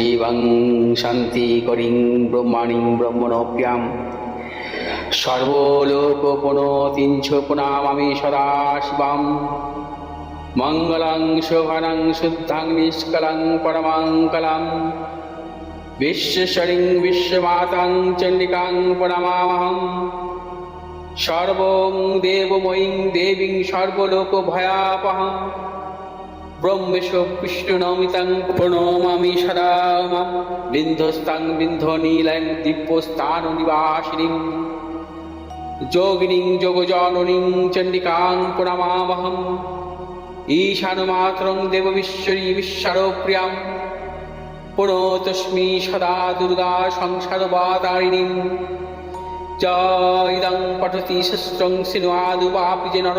শিবং শান্তিকরিং ব্রহ্মাণীং ব্রহ্মণপ্যাম সর্বলোকপণতিঞ্চ প্রণামামি সদা শিবাম মঙ্গলং শোভনং শুদ্ধাং নিষ্কলং পরমাঙ্কলাম বিশ্বেশ্বরীং বিশ্বমাতাং চণ্ডিকাং প্রণমামহম সর্বং দেবময়ীং দেবীং সর্বলোকভয়াপহম ব্রহ্মেশ বিষ্ণুনমিতাং প্রণমামি সদা মাম বিন্ধস্তাং বিন্ধ নীলাং দিব্যস্থান নিবাসিনীং যোগিনীং যোগজননীং চণ্ডিকাং প্রণমামহম ঈশানমাত্রং দেববিশ্বরী বিশ্বরপ্রিয়াম পুনতস্মি সদা দুর্গা সংসারবাদারিণীং জয়দং পঠতি শস্ত্রং সিনুয়াদুবাপি যে নর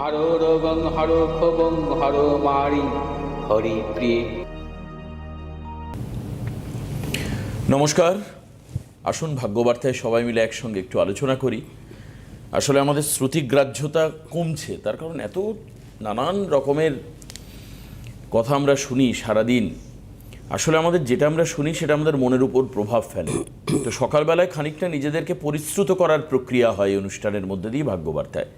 হর রোগং হর ক্ষোভং হর মারি, হরি প্রিয়ে। নমস্কার। আসুন ভাগ্যবার্তায় সবাই মিলে একসঙ্গে একটু আলোচনা করি। আসলে আমাদের শ্রুতিগ্রাহ্যতা কমছে, তার কারণ এত নানান রকমের কথা আমরা শুনি সারাদিন। আসলে আমাদের যেটা আমরা শুনি সেটা আমাদের মনের উপর প্রভাব ফেলে। তো সকালবেলায় খানিকটা নিজেদেরকে পরিশ্রুত করার প্রক্রিয়া হয় অনুষ্ঠানের মধ্যে দিয়ে ভাগ্যবার্তায়।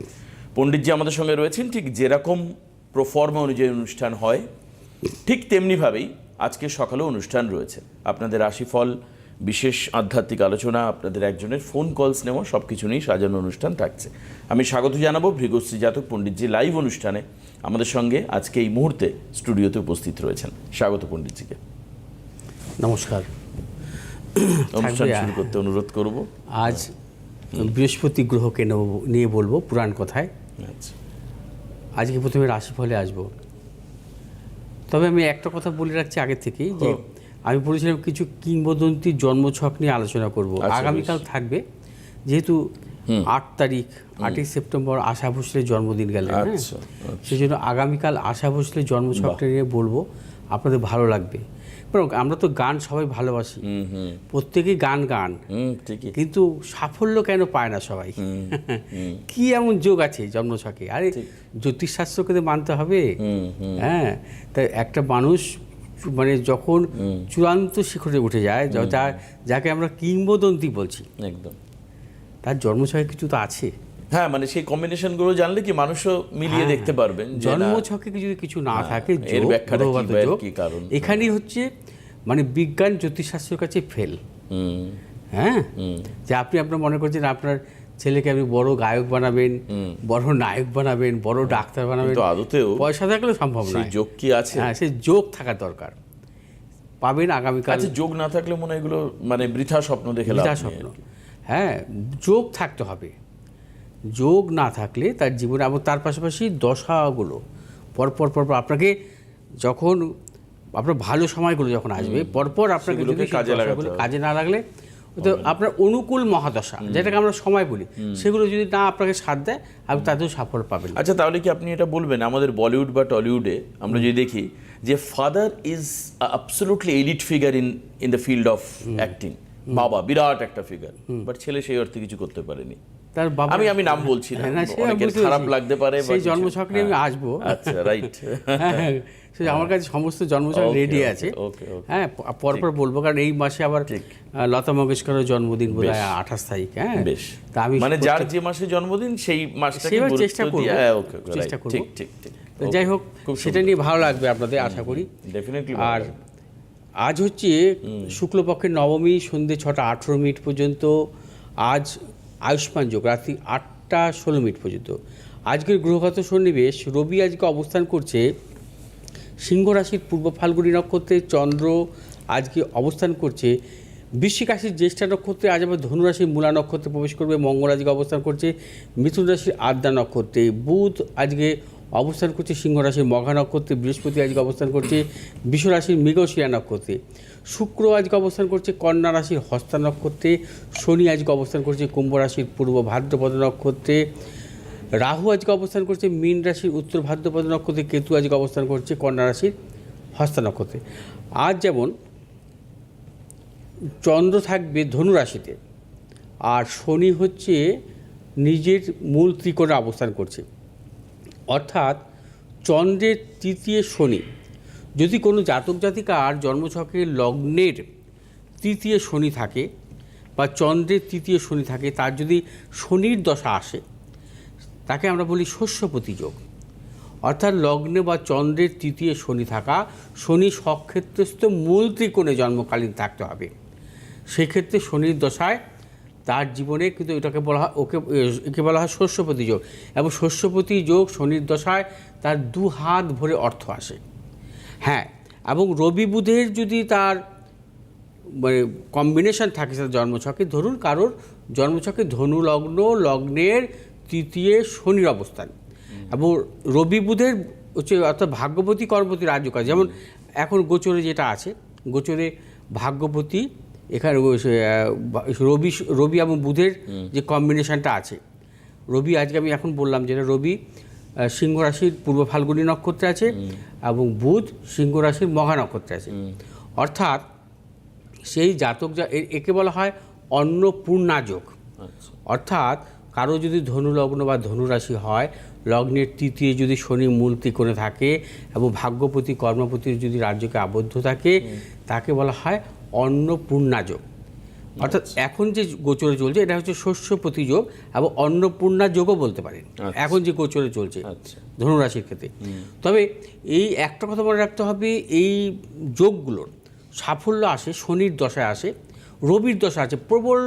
পণ্ডিতজি আমাদের সঙ্গে রয়েছেন ঠিক যেরকম প্রফর্মা অনুযায়ী অনুষ্ঠান হয় ঠিক তেমনিভাবেই আজকে সকালে অনুষ্ঠান রয়েছে। আপনাদের রাশিফল বিশেষ আধ্যাত্মিক আলোচনা আপনাদের একজনের ফোন কলস নেওয়া সব কিছু নিয়েই সাজানো অনুষ্ঠান থাকছে। আমি স্বাগত জানাব ভৃগশ্রী জাতক পণ্ডিতজি লাইভ অনুষ্ঠানে। আমাদের সঙ্গে আজকে এই মুহূর্তে স্টুডিওতে উপস্থিত রয়েছেন। স্বাগত পণ্ডিতজিকে। নমস্কার। অনুষ্ঠান শুরু করতে অনুরোধ করব। আজ বৃহস্পতি গ্রহকে নেব- নিয়ে বলব পুরাণ কথায়। আচ্ছা আজকে প্রথমে রাশিফলে আসব। তবে আমি একটা কথা বলে রাখছি আগে থেকেই যে আমি বলেছিলাম কিছু কিংবদন্তি জন্মছক নিয়ে আলোচনা করব। আচ্ছা, আগামীকাল থাকবে। যেহেতু আট তারিখ আটই সেপ্টেম্বর আশা ভোসলের জন্মদিন গেল হ্যাঁ। আচ্ছা, সেই জন্য আগামীকাল আশা ভোসলের জন্মছকটা নিয়ে বলব। আপনাদের ভালো লাগবে। আমরা তো গান সবাই ভালোবাসি। হুম হুম। প্রত্যেকেই গান গান। ঠিকই। কিন্তু সাফল্য কেন পায় না সবাই? কি এমন যোগ আছে জন্মছকে আরে জ্যোতিষশাস্ত্রকে তো মানতে হবে। হ্যাঁ তাই একটা মানুষ মানে যখন চূড়ান্ত শিখরে উঠে যায় যা- যাকে আমরা কিংবদন্তি বলছি। একদম। তার জন্মছকে কিছু তো আছে। হ্যাঁ মানে সেই কম্বিনেশনগুলো জানলে কি মানুষও মিলিয়ে দেখতে পারবেন হ্যাঁ, জন্মছকে যদি কিছু না থাকে এর যোগ, ব্যাখ্যাটা কি গ্রহগত বা এর যোগ, কি কারণ? এখানেই হচ্ছে মানে বিজ্ঞান জ্যোতিষশাস্ত্রের কাছে ফেল হ্যাঁ? যে আপনি আপনার মনে করছেন আপনার ছেলেকে আপনি বড় গায়ক বানাবেন বড় নায়ক বানাবেন বড় ডাক্তার বানাবেন। আদতেও পয়সা থাকলে সম্ভব নয়। যোগ কি আছে? হ্যাঁ সেই যোগ থাকা দরকার। পাবেন আগামীকাল। আচ্ছা যোগ না থাকলে মনে হয় এগুলো মানে বৃথা স্বপ্ন দেখে বৃথা স্বপ্ন। হ্যাঁ যোগ থাকতে হবে। যোগ না থাকলে তার জীবনে এবং তার পাশাপাশি দশাগুলো। পরপর পরপর আপনাকে যখন আপনার ভালো সময়গুলো যখন আসবে পরপর আপনাকে যদি কাজে কাজে না লাগলে তো আপনার অনুকূল মহাদশা যেটাকে আমরা সময় বলি সেগুলো যদি না আপনাকে সাথ দেয় আপনি তাতেও সাফল্য পাবেন। আচ্ছা তাহলে কি আপনি এটা বলবেন? আমাদের বলিউড বা টলিউডে আমরা যদি দেখি যে father is absolutely elite figure in in the field of acting বাবা বিরাট একটা ফিগার বাট ছেলে সেই অর্থে কিছু করতে পারেনি। তার বাবা আমি আমি নাম বলছি না। হ্যাঁ, অনেকের খারাপ লাগতে পারে সেই। জন্মছক নিয়ে আমি হ্যাঁ। আসব। আচ্ছা রাইট হ্যাঁ, সে আমার কাছে সমস্ত জন্মছক রেডি আছে. হ্যাঁ পরপর বলব কারণ এই মাসে আবার লতা মঙ্গেশকরের জন্মদিন বোধ হয় আঠাশ তারিখ হ্যাঁ। বেশ। তা আমি মানে যার যে মাসে জন্মদিন সেই মাসটাকে চেষ্টা করব। হ্যাঁ চেষ্টা করব। ঠিক ঠিক ঠিক। যাই হোক সেটা নিয়ে ভালো লাগবে আপনাদের আশা করি। ডেফিনেটলি আর আজ হচ্ছে শুক্লপক্ষের নবমী সন্ধ্যে ছটা আঠেরো মিনিট পর্যন্ত। আজ আয়ুষ্মান যোগ, রাত্রি আটটা ষোলো মিনিট পর্যন্ত। আজকের গ্রহগত সন্নিবেশ, রবি আজকে অবস্থান করছে সিংহ রাশির পূর্ব ফাল্গুনী নক্ষত্রে চন্দ্র আজকে অবস্থান করছে বৃশ্চিক রাশির জ্যেষ্ঠা নক্ষত্রে, আজ আবার ধনুরাশির মূলা নক্ষত্রে প্রবেশ করবে, মঙ্গল আজকে অবস্থান করছে মিথুন রাশির আদ্যা নক্ষত্রে। বুধ আজকে অবস্থান করছে সিংহ রাশির মঘা নক্ষত্রে, বৃহস্পতি আজকে অবস্থান করছে বিষ রাশির মৃগশিরা নক্ষত্রে। শুক্র আজকে অবস্থান করছে কন্যা রাশির, হস্তা নক্ষত্রে। শনি আজকে অবস্থান করছে কুম্ভ রাশির, পূর্ব ভাদ্রপদ নক্ষত্রে। রাহু আজকে অবস্থান করছে মীন রাশির, উত্তর ভাদ্রপদ নক্ষত্রে। কেতু আজকে অবস্থান করছে কন্যা রাশির, হস্তা নক্ষত্রে। আজ যেমন চন্দ্র থাকবে ধনু রাশিতে, আর শনি হচ্ছে নিজের মূল ত্রিকোণে অবস্থান করছে। অর্থাৎ চন্দ্রের তৃতীয় শনি। যদি কোনো জাতক জাতিকার জন্মছকে লগ্নের তৃতীয় শনি থাকে বা চন্দ্রের তৃতীয় শনি থাকে, তার যদি শনির দশা আসে, তাকে আমরা বলি শস্যপতি যোগ অর্থাৎ লগ্নে বা চন্দ্রের তৃতীয় শনি থাকা, শনি সক্ষেত্রস্থ মূল ত্রিকোণে জন্মকালীন থাকতে হবে। সেক্ষেত্রে শনির দশায় তার জীবনে কিন্তু এটাকে বলা হয়, ওকে একে বলা হয় শস্যপতি যোগ। এবং শস্যপতি যোগ শনির দশায় তার দু হাত ভরে অর্থ আসে। হ্যাঁ এবং রবি বুধের যদি তার মানে কম্বিনেশন থাকে তার জন্মছকে, ধরুন কারোর জন্মছকে ধনু লগ্ন লগ্নের তৃতীয় শনির অবস্থান। এবং রবি বুধের হচ্ছে অর্থাৎ ভাগ্যবতী কর্মবতী রাজ্যকাল যেমন এখন গোচরে যেটা আছে, গোচরে ভাগ্যবতী এখানে রবি রবি এবং বুধের যে কম্বিনেশনটা আছে। রবি আজকে আমি এখন বললাম যেটা রবি সিংহ রাশির পূর্ব ফাল্গুনী নক্ষত্রে আছে এবং বুধ সিংহ রাশির মহা নক্ষত্রে আছে। অর্থাৎ সেই জাতক যা একে বলা হয় অন্নপূর্ণা যোগ। আচ্ছা। অর্থাৎ কারও যদি ধনু লগ্ন বা ধনু রাশি হয় লগ্নের তৃতীয় যদি শনি মূল ত্রিকোণে থাকে এবং ভাগ্যপতি কর্মপতির যদি রাজ্যকে আবদ্ধ থাকে তাকে বলা হয় অন্নপূর্ণা যোগ অর্থাৎ এখন যে গোচরে চলছে এটা হচ্ছে শস্য প্রতিযোগ এবং অন্নপূর্ণা যোগও বলতে পারেন। আচ্ছা। এখন যে গোচরে চলছে আচ্ছা। ধনুরাশির ক্ষেত্রে। তবে এই একটা কথা মনে রাখতে হবে এই যোগগুলোর সাফল্য আসে শনির দশায় আসে রবির দশা আছে প্রবল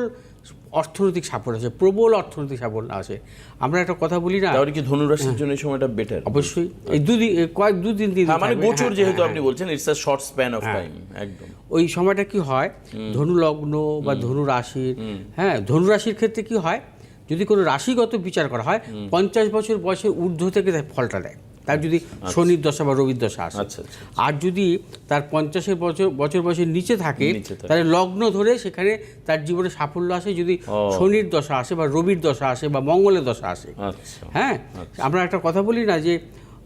অর্থনৈতিক সাফল্য আছে প্রবল অর্থনৈতিক সাফল্য আছে আমরা একটা কথা বলি না তাহলে কি ধনুরাশির জন্য এই সময়টা বেটার অবশ্যই। এই দুদিন কয়েক দু তিন দিন হ্যাঁ মানে। গোচর হ্যাঁ, যেহেতু হ্যাঁ, আপনি বলছেন it's a short span of time একদম। ওই সময়টা কি হয়? ধনু লগ্ন বা ধনু রাশির হ্যাঁ ধনু রাশির ক্ষেত্রে কি হয়? যদি কোনো রাশিগত বিচার করা হয় পঞ্চাশ বছর বয়সের ঊর্ধ্ব থেকে ফলটা দেয়। তার যদি শনির দশা বা রবির দশা আসে। আচ্ছা আচ্ছা আর যদি তার পঞ্চাশের বছর বছর বয়সের নিচে থাকে তাহলে লগ্ন ধরে সেখানে তার জীবনে সাফল্য আসে। যদি শনির দশা আসে বা রবির দশা আসে বা মঙ্গলের দশা আসে। আচ্ছা হ্যাঁ? আমরা একটা কথা বলি না যে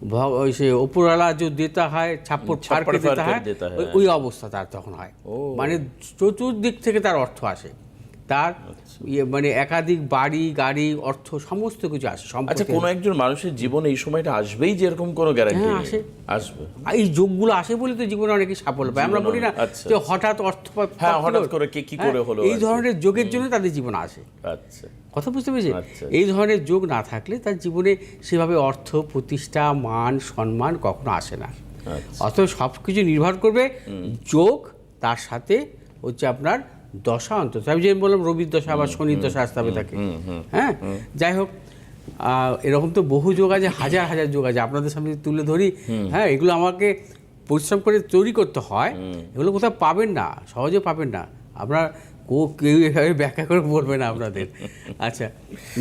ভ- ওই সে ওপরওয়ালা যে দেতা হয় ছাপ্পর ফারকে দেতা হয় ওই- অবস্থা তার তখন হয়। মানে চতুর্দিক থেকে তার অর্থ আসে। তার। ইয়ে মানে একাধিক বাড়ি গাড়ি অর্থ সমস্ত কিছু আসে আচ্ছা কোনো একজন মানুষের জীবনে এই সময়টা আসবেই যে এরকম কোনো গ্যারান্টি হ্যাঁ, আসে। আসবে। আর এই যোগগুলো আসে বলে তো জীবনে অনেকে সাফল্য পায়। আমরা বলি না আচ্ছা, যে হঠাৎ অর্থ হ্যাঁ, হঠাৎ করে কে কি হ্যাঁ, করে হলো এই ধরনের যোগের জন্য তাদের জীবন আসে। আচ্ছা। কথা বুঝতে পেরেছি? আচ্ছা। এই ধরনের যোগ না থাকলে তার জীবনে সেভাবে অর্থ প্রতিষ্ঠা মান সম্মান কখনো আসে না। আচ্ছা। অতএব সব কিছু নির্ভর করবে যোগ তার সাথে হচ্ছে আপনার দশা অন্তর আমি যে বললাম রবির দশা বা শনির দশা আসতে হবে তাকে। হ্যাঁ? যাই হোক এরকম তো বহু যোগ আছে হাজার হাজার যোগ আছে। আপনাদের সামনে তুলে ধরি হ্যাঁ এগুলো আমাকে পরিশ্রম করে তৈরি করতে হয়। এগুলো কোথাও পাবেন না সহজে পাবেন না। আপনার কো কেউ এভাবে ব্যাখ্যা করে বলবে না আপনাদের। আচ্ছা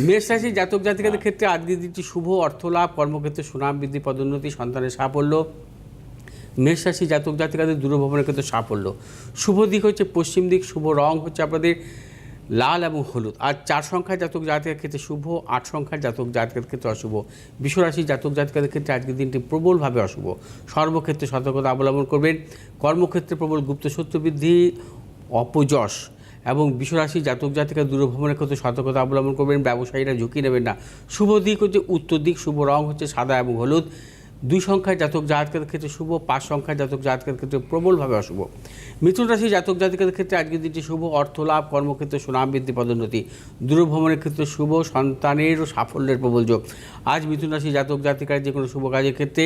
মেষ রাশি জাতক জাতিকাদের ক্ষেত্রে আজকের দিনটি শুভ অর্থ লাভ কর্মক্ষেত্রে সুনাম বৃদ্ধি পদোন্নতি সন্তানের সাফল্য। মেষ রাশি জাতক জাতিকাদের দূরভ্রমণের ক্ষেত্রে সাফল্য। শুভ দিক হচ্ছে পশ্চিম দিক, শুভ রং হচ্ছে আপনাদের লাল এবং হলুদ। আর চার সংখ্যার জাতক জাতকের ক্ষেত্রে শুভ, আট সংখ্যার জাতক জাতকের ক্ষেত্রে অশুভ। বিশ্বরাশি জাতক জাতকের ক্ষেত্রে আজকের দিনটি প্রবলভাবে অশুভ। সর্বক্ষেত্রে সতর্কতা অবলম্বন করবেন। কর্মক্ষেত্রে প্রবল গুপ্ত সত্য বৃদ্ধি, অপযশ এবং বিশ্বরাশি জাতক জাতিকা দূরভ্রমণের ক্ষেত্রে সতর্কতা অবলম্বন করবেন। ব্যবসায়ীরা ঝুঁকি নেবেন না। শুভ দিক হচ্ছে উত্তর দিক, শুভ রং হচ্ছে সাদা এবং হলুদ। দুই সংখ্যায় জাতক জাতকের ক্ষেত্রে শুভ, পাঁচ সংখ্যায় জাতক জাতকের ক্ষেত্রে প্রবলভাবে অশুভ। মিথুন রাশি জাতক জাতকের ক্ষেত্রে আজকের দিনটি শুভ, অর্থ লাভ, কর্মক্ষেত্রে সুনাম বৃদ্ধি, পদোন্নতি। দূরভ্রমণের ক্ষেত্রে শুভ, সন্তানের সাফল্যের প্রবল যোগ। আজ মিথুন রাশি জাতক জাতিকার যে কোনো শুভ কাজের ক্ষেত্রে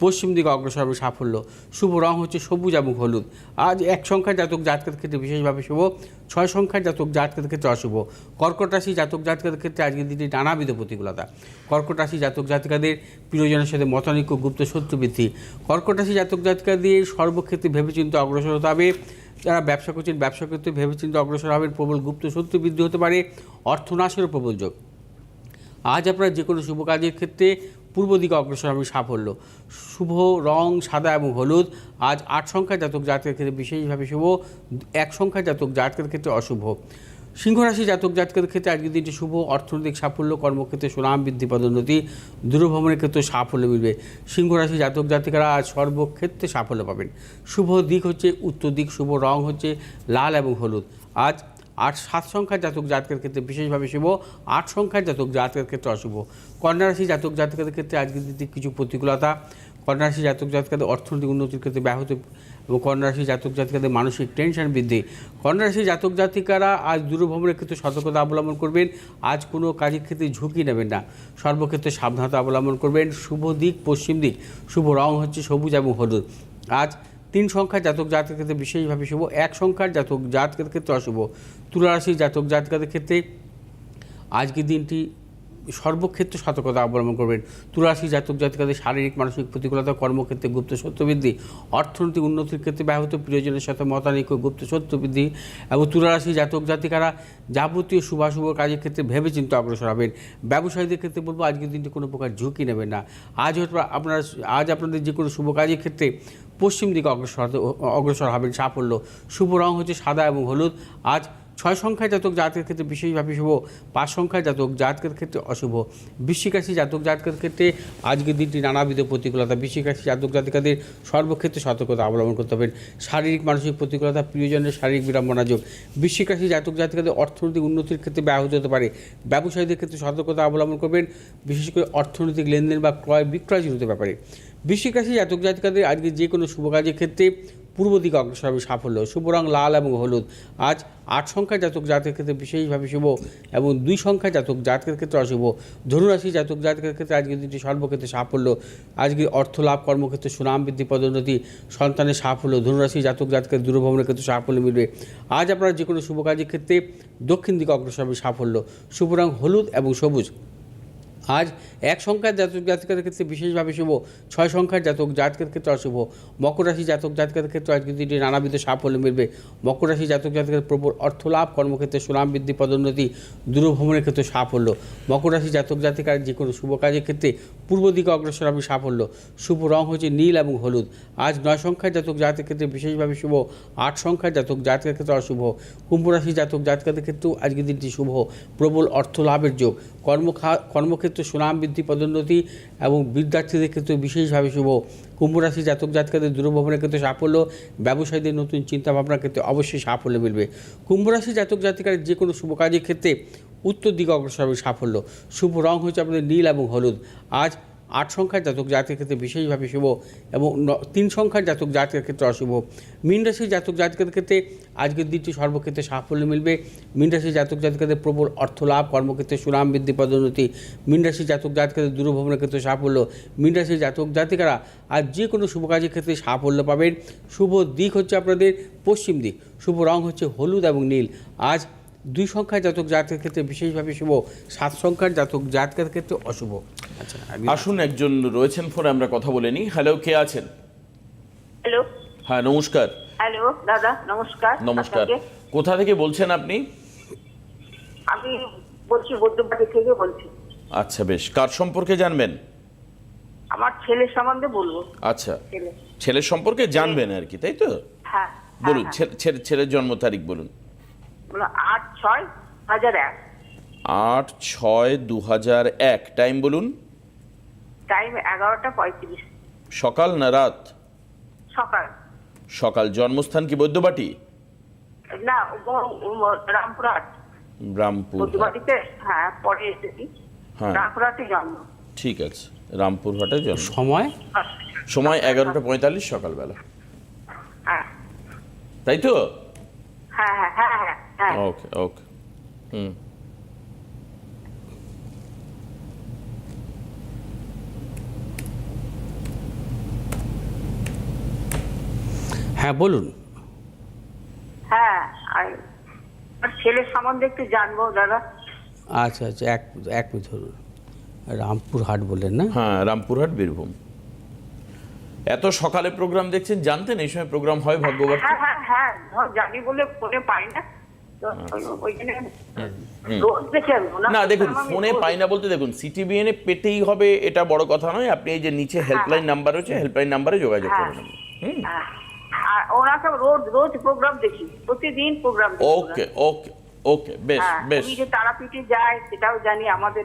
পশ্চিম দিকে অগ্রসর হবে সাফল্য। শুভ রং হচ্ছে সবুজ এবং হলুদ। আজ এক সংখ্যার জাতক জাতকের ক্ষেত্রে বিশেষভাবে শুভ, ছয় সংখ্যার জাতক জাতকের ক্ষেত্রে অশুভ। কর্কট রাশি জাতক জাতকের ক্ষেত্রে আজকের দিনটি নানাবিধ প্রতিকূলতা। কর্কট রাশি জাতক জাতিকাদের প্রিয়জনের সাথে মতানৈক্য, গুপ্ত শত্রু বৃদ্ধি। কর্কট রাশি জাতক জাতিকাদের সর্বক্ষেত্রে ভেবেচিন্তে অগ্রসর হতে হবে। যারা ব্যবসা করছেন ব্যবসা করতে ভেবেচিন্তে অগ্রসর হবেন। প্রবল গুপ্ত শত্রু বৃদ্ধি হতে পারে। অর্থনাশেরও প্রবল যোগ। আজ আপনার যে কোনো শুভ কাজের ক্ষেত্রে পূর্ব দিকে অগ্রসর হবে সাফল্য। শুভ রং, সাদা এবং হলুদ, আজ আট সংখ্যার জাতক জাতকের ক্ষেত্রে বিশেষভাবে শুভ, এক সংখ্যার জাতক জাতকের ক্ষেত্রে অশুভ। সিংহরাশি জাতক জাতকের ক্ষেত্রে আজকের দিনটি শুভ, অর্থনৈতিক সাফল্য, কর্মক্ষেত্রে সুনাম বৃদ্ধি, পদোন্নতি, দূরভ্রমণের ক্ষেত্রে সাফল্য মিলবে। সিংহরাশি জাতক জাতিকারা আজ সর্বক্ষেত্রে সাফল্য পাবেন। শুভ দিক হচ্ছে উত্তর দিক, শুভ রং হচ্ছে লাল এবং হলুদ। আজ আট সাত সংখ্যার জাতক জাতকের ক্ষেত্রে বিশেষভাবে শুভ, আট সংখ্যার জাতক জাতকের ক্ষেত্রে অশুভ। কন্যা রাশি জাতক জাতকের ক্ষেত্রে আজকের দিনটি কিছু প্রতিকূলতা। কন্যা রাশি জাতক জাতকাদের অর্থনৈতিক উন্নতির ক্ষেত্রে ব্যাহত এবং কন্যা রাশি জাতক জাতিকাদের মানসিক টেনশন বৃদ্ধি। কন্যা রাশি জাতক জাতিকারা আজ দূরভ্রমণের ক্ষেত্রে সতর্কতা অবলম্বন করবেন। আজ কোনো কাজের ক্ষেত্রে ঝুঁকি নেবেন না। সর্বক্ষেত্রে সাবধানতা অবলম্বন করবেন। শুভ দিক, পশ্চিম দিক। শুভ রং হচ্ছে সবুজ এবং হলুদ। আজ তিন সংখ্যার জাতক জাতকের ক্ষেত্রে বিশেষভাবে শুভ, এক সংখ্যার জাতক জাতকের ক্ষেত্রে অশুভ। তুলারাশির জাতক জাতকাদের ক্ষেত্রে আজকের দিনটি সর্বক্ষেত্রে সতর্কতা অবলম্বন করবেন। তুলারাশি জাতক জাতিকাদের শারীরিক, মানসিক প্রতিকূলতা, কর্মক্ষেত্রে গুপ্ত সত্যবৃদ্ধি, অর্থনৈতিক উন্নতির ক্ষেত্রে ব্যাহত প্রিয়জনের সাথে মতানৈক্য, গুপ্ত সত্যবৃদ্ধি এবং তুলারাশি জাতক জাতিকারা যাবতীয় শুভাশুভ কাজের ক্ষেত্রে ভেবে চিন্তে অগ্রসর হবেন। ব্যবসায়ীদের ক্ষেত্রে বলব আজকের দিনটি কোনো প্রকার ঝুঁকি নেবেন না। আজ হয়তো আপনারা, আজ আপনাদের যে কোনো শুভ কাজের ক্ষেত্রে পশ্চিম দিকে অগ্রসর অগ্রসর হবেন সাফল্য। শুভ রং হচ্ছে সাদা এবং হলুদ। আজ ছয় সংখ্যায় জাতক জাতকের ক্ষেত্রে বিশেষভাবে শুভ, পাঁচ সংখ্যায় জাতক জাতকের ক্ষেত্রে অশুভ। বৃশ্চিক রাশি জাতক জাতকের ক্ষেত্রে আজকের দিনটি নানাবিধ প্রতিকূলতা। বৃশ্চিক রাশি জাতক জাতিকাদের সর্বক্ষেত্রে সতর্কতা অবলম্বন করতে হবেন শারীরিক, মানসিক প্রতিকূলতা প্রিয়জনের শারীরিক বিড়ম্বনা যোগ। বৃশ্চিক রাশি জাতক জাতিকাদের অর্থনৈতিক উন্নতির ক্ষেত্রে ব্যাহত হতে পারে। ব্যবসায়ীদের ক্ষেত্রে সতর্কতা অবলম্বন করবেন। বিশেষ করে অর্থনৈতিক লেনদেন বা ক্রয় বিক্রয় জড়িত ব্যাপারে। বৃশ্চিক রাশি জাতক জাতিকাদের আজকে যে কোনো শুভ কাজের ক্ষেত্রে পূর্ব দিকে অগ্রসর হবে সাফল্য। শুভ লাল এবং হলুদ। আজ আট সংখ্যার জাতক জাতকের ক্ষেত্রে বিশেষভাবে শুভ এবং দুই সংখ্যার জাতক জাতকের ক্ষেত্রে অশুভ। ধনুরাশি জাতক জাতকের ক্ষেত্রে আজকের দিনটি সর্বক্ষেত্রে সাফল্য। আজকে অর্থ লাভ, কর্মক্ষেত্রে সুনাম বৃদ্ধি, পদোন্নতি, সন্তানের সাফল্য, ধনুরাশি জাতক জাতকের দূরভ্রমণের ক্ষেত্রে সাফল্য মিলবে। আজ আপনারা যে কোনো শুভ কাজের ক্ষেত্রে দক্ষিণ দিকে অগ্রসর হবে সাফল্য। শুভ হলুদ এবং সবুজ। আজ এক সংখ্যার জাতক জাতিকার ক্ষেত্রে বিশেষভাবে শুভ, ছয় সংখ্যার জাতক জাতকের ক্ষেত্রে অশুভ, মকর রাশি জাতক জাতকের ক্ষেত্রে আজকে দিনটি নানাবিধ সাফল্য মিলবে। মকর রাশি জাতক জাতকের প্রবল অর্থলাভ, কর্মক্ষেত্রে সুনাম বৃদ্ধি, পদোন্নতি, দূরভ্রমণের ক্ষেত্রে সাফল্য। মকর রাশি জাতক জাতিকার যে কোনো শুভ কাজের ক্ষেত্রে পূর্ব দিকে অগ্রসর হবে সাফল্য। শুভ রং হচ্ছে নীল এবং হলুদ। আজ নয় সংখ্যার জাতক জাতকের ক্ষেত্রে বিশেষভাবে শুভ, আট সংখ্যার জাতক জাতকের ক্ষেত্রে অশুভ। কুম্ভ রাশি জাতক জাতকের ক্ষেত্রেও আজকের দিনটি শুভ, প্রবল অর্থ লাভের যোগ। কর্মখা কর্মক্ষেত্রে সুনাম বৃদ্ধি, পদোন্নতি এবং বিদ্যার্থীদের ক্ষেত্রে বিশেষভাবে শুভ। কুম্ভ রাশি জাতক জাতকাদের দূরভ্রমণের ক্ষেত্রে সাফল্য, ব্যবসায়ীদের নতুন চিন্তাভাবনার ক্ষেত্রে অবশ্যই সাফল্য মিলবে। কুম্ভ রাশি জাতক জাতিকার যে কোনো শুভ কাজের ক্ষেত্রে উত্তর দিকে অগ্রসর হবে সাফল্য। শুভ রং হচ্ছে আপনাদের নীল এবং হলুদ। আজ আট সংখ্যার জাতক জাতকের ক্ষেত্রে বিশেষভাবে শুভ এবং তিন সংখ্যার জাতক জাতকের ক্ষেত্রে অশুভ। মীন রাশির জাতক জাতকের ক্ষেত্রে আজকের দিনটি সর্বক্ষেত্রে সাফল্য মিলবে। মীন রাশির জাতক জাতকাদের প্রবল অর্থ লাভ, কর্মক্ষেত্রে সুনাম বৃদ্ধি, পদোন্নতি। মীন রাশির জাতক জাতকাদের দূরভ্রমণের ক্ষেত্রে সাফল্য। মীন রাশির জাতক জাতিকারা আজ যে কোনো শুভ কাজের ক্ষেত্রে সাফল্য পাবেন। শুভ দিক হচ্ছে আপনাদের পশ্চিম দিক। শুভ রং হচ্ছে হলুদ এবং নীল। আজ দুই সংখ্যার জাতক জাতকের ক্ষেত্রে বিশেষভাবে শুভ সাত সংখ্যার জাতক জাতকের ক্ষেত্রে অশুভ। আচ্ছা আসুন একজন রয়েছেন ফোনে আমরা কথা বলে নিই। হ্যালো কে আছেন? হ্যালো হ্যাঁ নমস্কার। হ্যালো দাদা নমস্কার। নমস্কার। কোথা থেকে বলছেন আপনি? আমি বলছি বৈদ্যবাড়ি থেকে বলছি। আচ্ছা বেশ। কার সম্পর্কে জানবেন? আমার ছেলের সম্বন্ধে বলব। আচ্ছা। ছেলের সম্পর্কে জানবেন আর কি তাই তো? হ্যাঁ বলুন হ্যাঁ, ছেলে- ছেলে- ছেলের জন্ম তারিখ বলুন। বলো আট ছয় হাজার এক। আট ছয় দু হাজার এক। টাইম বলুন। টাইম এগারোটা পঁয়ত্রিশ। সকাল না রাত? সকাল। সকাল। জন্মস্থান কি বৈদ্যবাটি? না রামপুরহাট। রামপুর হ্যাঁ পরে এসেছি। হ্যাঁ। রামপুরহাটে জন্ম। ঠিক আছে। রামপুরহাটে জন্ম। সময়? সময় এগারোটা পঁয়তাল্লিশ সকালবেলা। হ্যাঁ। তাই তো? হ্যাঁ হ্যাঁ হ্যাঁ হ্যাঁ হ্যাঁ। ওকে ওকে হুম। হ্যাঁ বলুন। হ্যাঁ আর আর ছেলের সম্বন্ধে একটু জানব দাদা। আচ্ছা আচ্ছা এক এক মিনিট ধরুন। রামপুরহাট বললেন না? হ্যাঁ রামপুরহাট বীরভূম। এত সকালে প্রোগ্রাম দেখছেন জানতেন এই সময় প্রোগ্রাম হয় ভাগ্যবর্তী? হ্যাঁ হ্যাঁ হ্যাঁ ধর জানি বলে ফোনে পাই না। দেখে আসব না। দেখুন ফোনে পাই না বলতে দেখুন সিটিবিএন এ পেতেই হবে এটা বড় কথা নয়। আপনি এই যে নিচে হেল্পলাইন নাম্বার রয়েছে হেল্পলাইন নাম্বারে যোগাযোগ হ্যাঁ। করে নেবেন হুম। হ্যাঁ। আর ওনাকে রোজ রোজ প্রোগ্রাম দেখি প্রতিদিন প্রোগ্রাম ওকে ওকে ওকে বেশ হ্যাঁ, বেশ। যে তারাপীঠে যায় সেটাও জানি আমাদের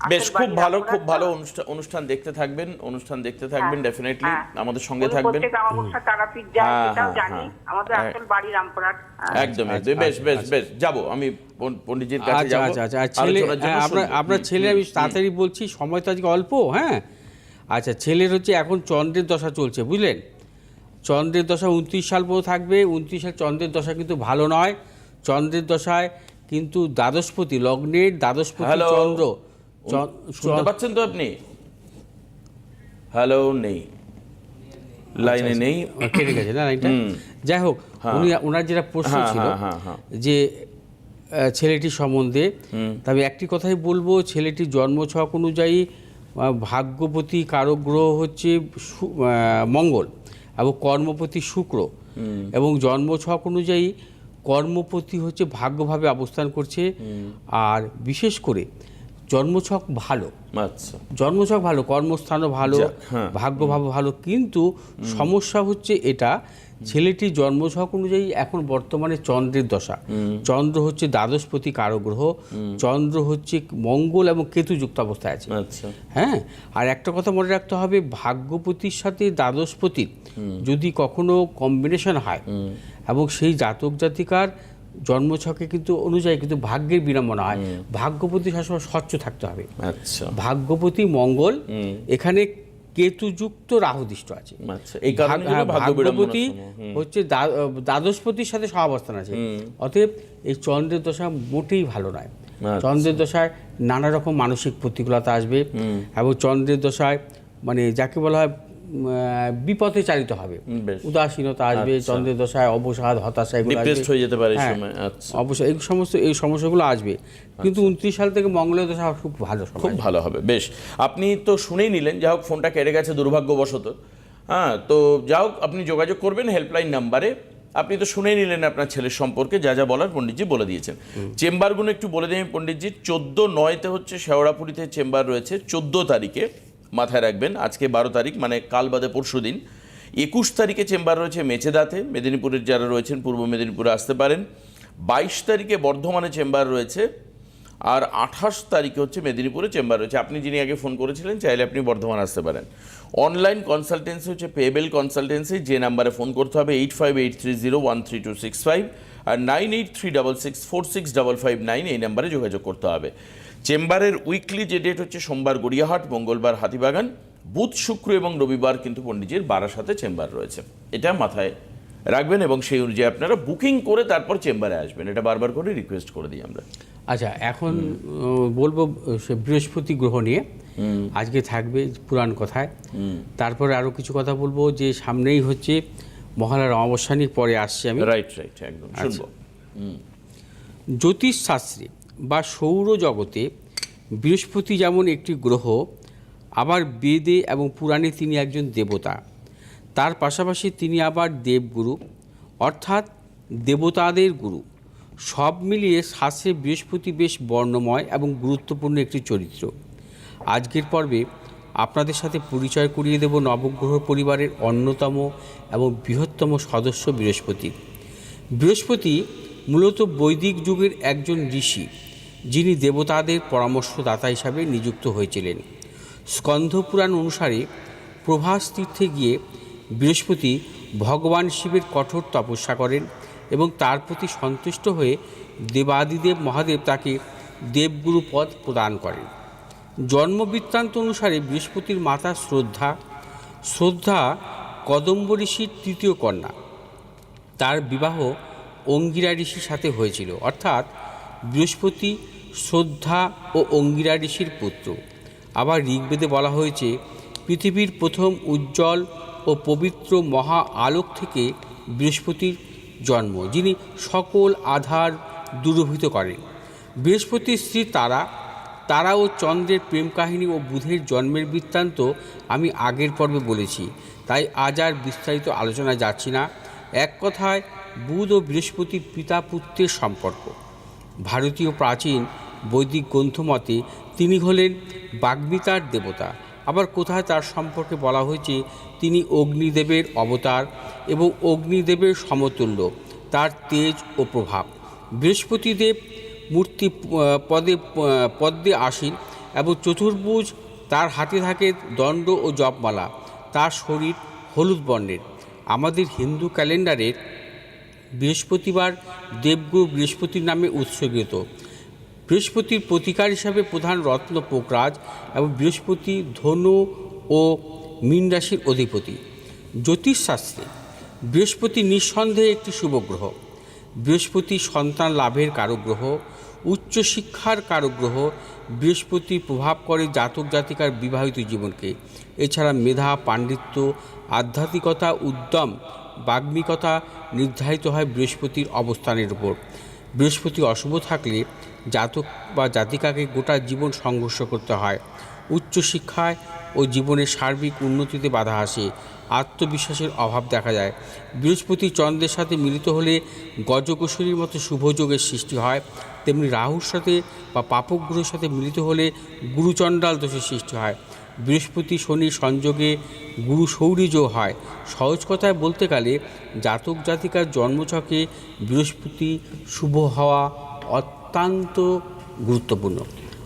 বেশ খুব ভালো খুব ভালো অনুষ্ঠান অনুষ্ঠান দেখতে থাকবেন অনুষ্ঠান দেখতে থাকবেন হ্যাঁ, ডেফিনেটলি হ্যাঁ। আমাদের সঙ্গে থাকবেন। হ্যাঁ, হ্যাঁ, হ্যাঁ। আমাদের হ্যাঁ। আসল বাড়ি রামপুরহাট হ্যাঁ। একদম আচ্ছা, একদম। বেশ বেশ আচ্ছা। বেশ। যাব আমি পন- পণ্ডিতজির কাছে আচ্ছা যাব। আচ্ছা আচ্ছা। ছেলে হ্যাঁ, আপনার ছেলে আমি তাড়াতাড়ি বলছি সময় তো আজকে অল্প হ্যাঁ? আচ্ছা ছেলের হচ্ছে এখন চন্দ্রের দশা চলছে বুঝলেন? চন্দ্রের দশা উনত্রিশ সাল পর্যন্ত থাকবে উনত্রিশ সাল চন্দ্রের দশা কিন্তু ভালো নয়। চন্দ্রের দশায় কিন্তু দ্বাদশপতি লগ্নের দ্বাদশপতি চন্দ্র শুনতে পাচ্ছেন তো আপনি? হ্যালো নেই। লাইনে নেই। ও, কেটে গেছে না লাইনটা যাই হোক উনি ওনার যেটা প্রশ্ন হ্যাঁ, ছিল হ্যাঁ, হ্যাঁ, হ্যাঁ। যে আহ, ছেলেটির সম্বন্ধে তবে একটি কথাই বলব ছেলেটির জন্মছক অনুযায়ী ভাগ্যপতি কারক গ্রহ হচ্ছে মঙ্গল এবং কর্মপতি শুক্র। এবং জন্মছক অনুযায়ী কর্মপতি হচ্ছে ভাগ্যভাবে অবস্থান করছে। আর বিশেষ করে জন্মছক ভালো। আচ্ছা। জন্মছক ভালো কর্মস্থানও ভালো হ্যাঁ। ভাগ্যভাব ভালো কিন্তু সমস্যা হচ্ছে এটা ছেলেটি জন্মছক অনুযায়ী এখন বর্তমানে চন্দ্রের দশা। চন্দ্র হচ্ছে দ্বাদশপতি কারগ্রহ চন্দ্র হচ্ছে মঙ্গল এবং কেতু যুক্ত অবস্থায় আছে। আচ্ছা। হ্যাঁ? আর একটা কথা মনে রাখতে হবে ভাগ্যপতির সাথে দ্বাদশপতির যদি কখনো কম্বিনেশন হয় এবং সেই জাতক জাতিকার জন্মছকে কিন্তু অনুযায়ী কিন্তু ভাগ্যের বিড়ম্বনা হয়। ভাগ্যপতি সবসময় স্বচ্ছ থাকতে হবে। আচ্ছা। ভাগ্যপতি মঙ্গল এখানে কেতুযুক্ত রাহুদৃষ্ট আছে। আচ্ছা হ্যাঁ, ভাগ্যপতি হচ্ছে দ্বা- দ্বাদশপতির সাথে সহাবস্থান আছে। অতএব এই চন্দ্রের দশা মোটেই ভালো নয়। আচ্ছা। চন্দ্রের দশায় নানা রকম মানসিক প্রতিকূলতা আসবে। এবং চন্দ্রের দশায় মানে যাকে বলা হয় বিপথে চালিত হবে। উদাসীনতা আসবে চন্দ্রের দশায় অবসাদ হতাশা এগুলো হয়ে যেতে পারে হ্যাঁ, আচ্ছা। অবশ্যই এই সমস্ত এই সমস্যাগুলো আসবে। কিন্তু উনত্রিশ সাল থেকে মঙ্গলের দশা খুব ভালো খুব ভালো হবে বেশ। আপনি তো শুনেই নিলেন যা হোক ফোনটা কেটে গেছে দুর্ভাগ্যবশত। হ্যাঁ তো যা হোক আপনি যোগাযোগ করবেন হেল্পলাইন নাম্বারে। আপনি তো শুনেই নিলেন আপনার ছেলের সম্পর্কে যা যা বলার পণ্ডিতজি বলে দিয়েছেন। চেম্বারগুলো একটু বলে দেবেন পণ্ডিতজি চোদ্দ নয়তে হচ্ছে শেওড়াপুরিতে চেম্বার রয়েছে চোদ্দ তারিখে। মাথায় রাখবেন, আজকে বারো তারিখ মানে কাল বাদে পরশু দিন। একুশ তারিখে চেম্বার রয়েছে মেচেদাতে, মেদিনীপুরের যারা রয়েছেন, পূর্ব মেদিনীপুরে আসতে পারেন। বাইশ তারিখে বর্ধমানে চেম্বার রয়েছে, আর আঠাশ তারিখে হচ্ছে মেদিনীপুরে চেম্বার রয়েছে। আপনি যিনি আগে ফোন করেছিলেন, চাইলে আপনি বর্ধমান আসতে পারেন। অনলাইন কনসালটেন্সি হচ্ছে পেবেল কনসালটেন্সি, যে নাম্বারে ফোন করতে হবে, eight five eight three zero one three two six five, আর nine eight three double six four six double five nine এই নাম্বারে যোগাযোগ করতে হবে। চেম্বারের উইকলি যে ডেট হচ্ছে সোমবার গড়িয়াহাট মঙ্গলবার হাতিবাগান বুধ শুক্র এবং রবিবার কিন্তু পণ্ডিতজির বারাসাতে চেম্বার রয়েছে। এটা মাথায় রাখবেন এবং সেই অনুযায়ী আপনারা বুকিং করে তারপর চেম্বারে আসবেন। এটা বারবার করে রিকোয়েস্ট করে দিই আমরা। আচ্ছা এখন বলব সে বৃহস্পতি গ্রহ নিয়ে। আজকে থাকবে পুরাণ কথায়। তারপরে আরও কিছু কথা বলব যে সামনেই হচ্ছে মহালয়ার অমাবস্যানির পরে আসছে আমি। রাইট রাইট একদম। শুনব। জ্যোতিষশাস্ত্রে বা সৌরজগতে বৃহস্পতি যেমন একটি গ্রহ, আবার বেদে এবং পুরাণে তিনি একজন দেবতা। তার পাশাপাশি তিনি আবার দেবগুরু, অর্থাৎ দেবতাদের গুরু। সব মিলিয়ে শাস্ত্রে বৃহস্পতি বেশ বর্ণময় এবং গুরুত্বপূর্ণ একটি চরিত্র। আজকের পর্বে আপনাদের সাথে পরিচয় করিয়ে দেব নবগ্রহ পরিবারের অন্যতম এবং বৃহত্তম সদস্য বৃহস্পতি। বৃহস্পতি মূলত বৈদিক যুগের একজন ঋষি। যিনি দেবতাদের পরামর্শদাতা হিসাবে নিযুক্ত হয়েছিলেন। স্কন্ধপুরাণ অনুসারে প্রভাস তীর্থে গিয়ে বৃহস্পতি ভগবান শিবের কঠোর তপস্যা করেন এবং তার প্রতি সন্তুষ্ট হয়ে দেবাদিদেব মহাদেব তাকে দেবগুরু পদ প্রদান করেন। জন্মবৃত্তান্ত অনুসারে বৃহস্পতির মাতা শ্রদ্ধা। শ্রদ্ধা কদম্ব ঋষির তৃতীয় কন্যা। তার বিবাহ অঙ্গিরা ঋষির সাথে হয়েছিল। অর্থাৎ বৃহস্পতি, শ্রদ্ধা ও অঙ্গিরা ঋষির পুত্র। আবার ঋগ্বেদে বলা হয়েছে, পৃথিবীর প্রথম উজ্জ্বল ও পবিত্র মহা আলোক থেকে বৃহস্পতির জন্ম, যিনি সকল আধার দূরভূত করেন। বৃহস্পতির স্ত্রী তারা তারা ও চন্দ্রের প্রেম কাহিনী ও বুধের জন্মের বৃত্তান্ত আমি আগের পর্বে বলেছি, তাই আজ আর বিস্তারিত আলোচনায় যাচ্ছি না। এক কথায়, বুধ ও বৃহস্পতির পিতা পুত্রের সম্পর্ক। ভারতীয় প্রাচীন বৈদিক গ্রন্থমতে তিনি হলেন বাগ্মিতার দেবতা। আবার কোথায় তার সম্পর্কে বলা হয়েছে, তিনি অগ্নিদেবের অবতার এবং অগ্নিদেবের সমতুল্য। তার তেজ ও প্রভাব। বৃহস্পতিদেব মূর্তি পদে পদ্মে আসীন এবং চতুর্ভুজ তার হাতে থাকে দণ্ড ও জপমালা। তার শরীর হলুদ বর্ণের। আমাদের হিন্দু ক্যালেন্ডারের বৃহস্পতিবার দেবগুরু বৃহস্পতির নামে উৎসর্গিত। বৃহস্পতির প্রতিকার হিসাবে প্রধান রত্ন পোকরাজ এবং বৃহস্পতি ধনু ও মীন রাশির অধিপতি। জ্যোতিষশাস্ত্রে, বৃহস্পতি নিঃসন্দেহে একটি শুভ গ্রহ। বৃহস্পতি সন্তান লাভের কারক গ্রহ উচ্চশিক্ষার কারক গ্রহ বৃহস্পতি প্রভাব করে জাতক জাতিকার বিবাহিত জীবনকে। এছাড়া মেধা, পাণ্ডিত্য, আধ্যাত্মিকতা, উদ্যম, বাগ্মিকতা নির্ধারিত হয় বৃহস্পতির অবস্থানের উপর। বৃহস্পতি অশুভ থাকলে জাতক বা জাতিকাকে গোটা জীবন সংঘর্ষ করতে হয়। উচ্চশিক্ষায় ও জীবনের সার্বিক উন্নতিতে বাধা আসে। আত্মবিশ্বাসের অভাব দেখা যায়। বৃহস্পতি চন্দ্রের সাথে মিলিত হলে গজকৌশলীর মতো শুভযোগের সৃষ্টি হয়। তেমনি রাহুর সাথে বা পাপগ্রহের সাথে মিলিত হলে গুরুচণ্ডাল দোষের সৃষ্টি হয়। বৃহস্পতি শনি সংযোগে গুরু সৌরী হয়। সহজ কথায় বলতে গেলে জাতক জাতিকার জন্মছকে বৃহস্পতি শুভ হওয়া অত্যন্ত গুরুত্বপূর্ণ।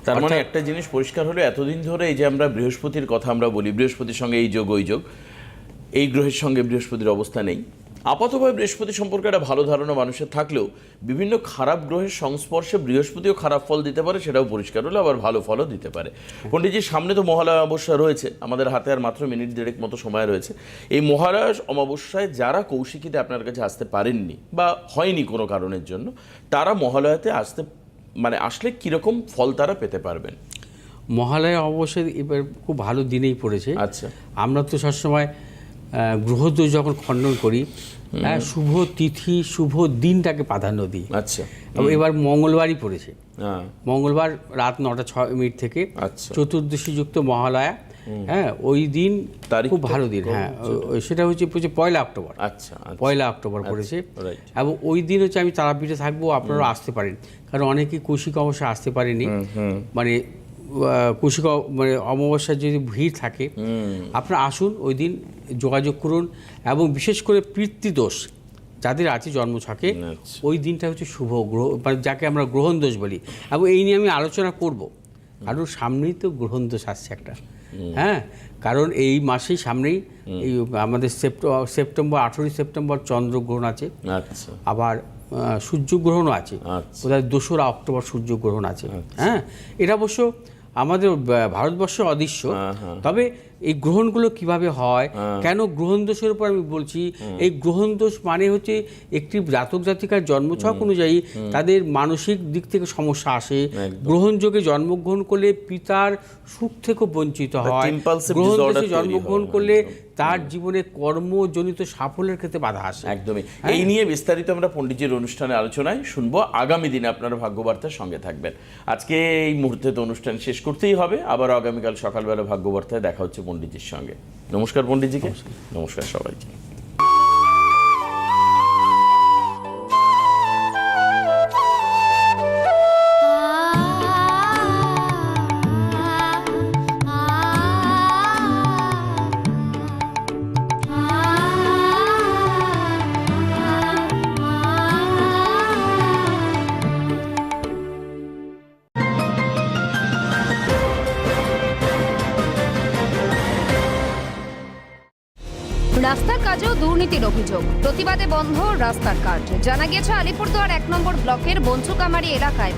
তার মানে একটা জিনিস পরিষ্কার হলো এতদিন ধরে এই যে আমরা বৃহস্পতির কথা আমরা বলি বৃহস্পতির সঙ্গে এই যোগ ওই যোগ এই গ্রহের সঙ্গে বৃহস্পতির অবস্থা নেই। আপাতভাবে বৃহস্পতি সম্পর্কে একটা ভালো ধারণা মানুষের থাকলেও বিভিন্ন খারাপ গ্রহের সংস্পর্শে বৃহস্পতিও খারাপ ফল দিতে পারে সেটাও পরিষ্কার হলে আবার ভালো ফলও দিতে পারে। পণ্ডিতজি সামনে তো মহালয়া অমাবস্যা রয়েছে আমাদের হাতে আর মাত্র মিনিট দেড়েক মতো সময় রয়েছে। এই মহালয়া অমাবস্যায় যারা কৌশিকীতে আপনার কাছে আসতে পারেননি বা হয়নি কোনো কারণের জন্য তারা মহালয়াতে আসতে মানে আসলে কীরকম ফল তারা পেতে পারবেন? মহালয়া অবশ্যই এবার খুব ভালো দিনেই পড়েছে। আচ্ছা। আমরা তো সবসময় গ্রহদোষ যখন খণ্ডন করি হ্যাঁ শুভ তিথি শুভ দিনটাকে প্রাধান্য দিই। আচ্ছা। এবং এবার মঙ্গলবারই পড়েছে। হ্যাঁ। মঙ্গলবার রাত নটা ছয় মিনিট থেকে আচ্ছা। চতুর্দশী যুক্ত মহালয়া হ্যাঁ ওই দিন খুব ভালো দিন হ্যাঁ সেটা হচ্ছে হচ্ছে পয়লা অক্টোবর। আচ্ছা আচ্ছা। পয়লা অক্টোবর পড়েছে। এবং ওই দিন হচ্ছে আমি তারাপীঠে থাকব আপনারা আসতে পারেন। কারণ অনেকে কৌশিক অমাবস্যা আসতে পারেনি মানে কৌশিক মানে অমাবস্যার যদি ভিড় থাকে আপনারা আসুন ওই দিন যোগাযোগ করুন এবং বিশেষ করে পিতৃদোষ যাদের আছে জন্ম থাকে ওই দিনটা হচ্ছে শুভ গ্রহ মানে যাকে আমরা গ্রহণ দোষ বলি। এবং এই নিয়ে আমি আলোচনা করব। কারণ সামনেই তো গ্রহণ দোষ আসছে একটা। হ্যাঁ? কারণ এই মাসেই সামনেই এই আমাদের সেপ্টেম্বর সেপ্টেম্বর আঠেরোই সেপ্টেম্বর চন্দ্রগ্রহণ আছে। আচ্ছা। আবার সূর্যগ্রহণও আছে। আচ্ছা। বোধহয় দোসরা অক্টোবর সূর্যগ্রহণ আছে। হ্যাঁ? এটা অবশ্য আমাদের ভারতবর্ষ অদৃশ্য। হ্যাঁ, তবে এই গ্রহণগুলো কীভাবে হয়? কেন গ্রহণ দোষের উপর আমি বলছি? এই গ্রহণ দোষ মানে হচ্ছে একটি জাতক জাতিকার জন্মছক অনুযায়ী তাদের মানসিক দিক থেকে সমস্যা আসে। গ্রহণযোগে জন্মগ্রহণ করলে পিতার সুখ থেকেও বঞ্চিত হয়। গ্রহণ দোষে জন্মগ্রহণ করলে তার জীবনে কর্মজনিত সাফল্যের ক্ষেত্রে বাধা আসে। একদমই। এই নিয়ে বিস্তারিত আমরা পণ্ডিতজির অনুষ্ঠানে আলোচনায় শুনব। আগামী দিনে আপনারা ভাগ্যবার্তার সঙ্গে থাকবেন। আজকে এই মুহূর্তে তো অনুষ্ঠান শেষ করতেই হবে। আবার আগামীকাল সকালবেলা ভাগ্যবার্তায় দেখা হচ্ছে পণ্ডিতজির সঙ্গে। নমস্কার পণ্ডিতজিকে। নমস্কার সবাইকে। অভিযোগ। প্রতিবাদে বন্ধ রাস্তার কাজ জানা গিয়েছে আলিপুরদুয়ার এক নম্বর ব্লকের বঞ্চুকামারি এলাকায়